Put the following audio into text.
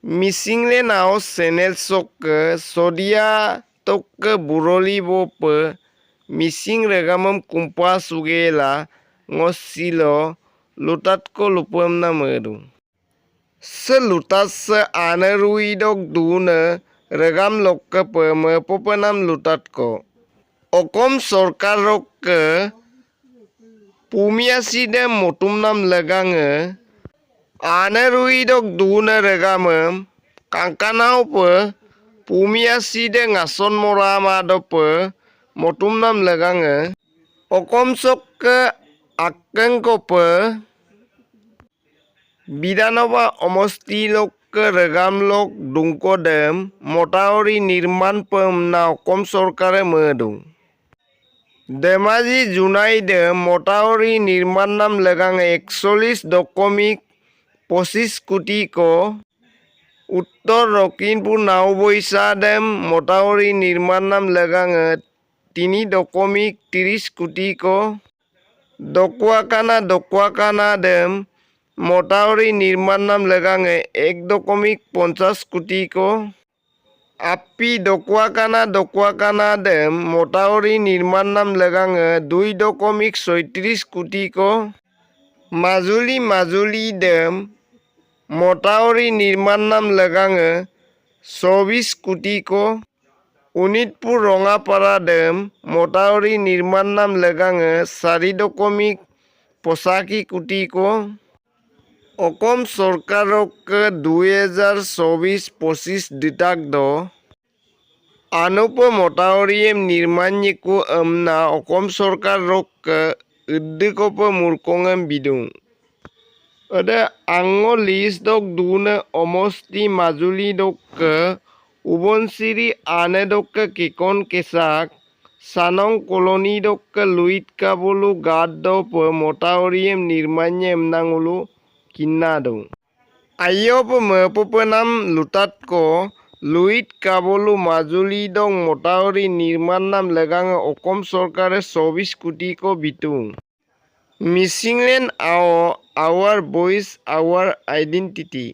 Misinglen aus senel sokke sodia tokke buroli bope mising regamam kumpa sugela ngosilo lutat ko lupam na meru. Se lutat se ane ruidok dune regam lokke peme popenam lutat ko. Okom sorkarok ke pumiaside motum nam legange ane ruidok dune regamem kangkanau pe pumiaside ngason morama dope motum nam legange okom sok ke akeng kope বিধানসভা সমষ্টিলোক রেগামলোক দুংকদেম মোটাউরি নির্মাণ পম না অসম সরকারে মেদুং ধেমাজি জোনাইদে মোটাউরি নির্মাণ নাম লেগাং একচল্লিশ দশমিক পঁচিশ কোটি ক। উত্তর লখিমপুর নাওবৈসা ডেম মোটাউরি নির্মাণ নাম লেগাং তিনি দশমিক ত্রিশ কোটি ক। দকুয়াকানা দকুয়াকানা ডেম মোটাউরি নির্মাণ নাম লেগাঙে, এক দশমিক পঞ্চাশ কোটি ক। আপি দকুয়াকানা দকুয়াকানা ডেম মোটাউরি নির্মাণ নাম লেগাঙে, দুই দশমিক ছয়ত্রিশ কোটি ক। মাজুলী মাজুলী ডেম মোটাউরি নির্মাণ নাম লেগাঙে চৌবিশ কোটি ক শোণিতপুৰ ৰঙাপাৰা ডেম মটাউৰি নিৰ্মাণ নাম লেগাঙে চাৰি দশমিক পঁচাশী কোটি ক অসম চৰকাৰক দুই হাজাৰ চৌবিছ পঁচিছ দিতাকদ আনুপ মটাউৰিয়েম নিৰ্মাণিকো এমনা অসম চৰকাৰক উদ্যোগপ মূৰ্কঙেম বিদুং আঙ লিজ দক দুনে অমস্তি মাজুলী দক উবনচিৰি আনে দক কিকন কেচাক চানং কলনি দক লুইত কাবলু গাত দপ মটাউৰিয়েম নিৰ্মাণ্যেম নাঙুলু কিন্না দং আয়প মেপপনাম লুটাতক লুইত কাবলু মাজুলী দং মটাউৰি নিৰ্মাণ নাম লেগাং অসম চৰকাৰে চৌবিছ কোটি ক বিতুং মিচিংলেণ্ড আও আৱাৰ বইজ আৱাৰ আইডেণ্টিটি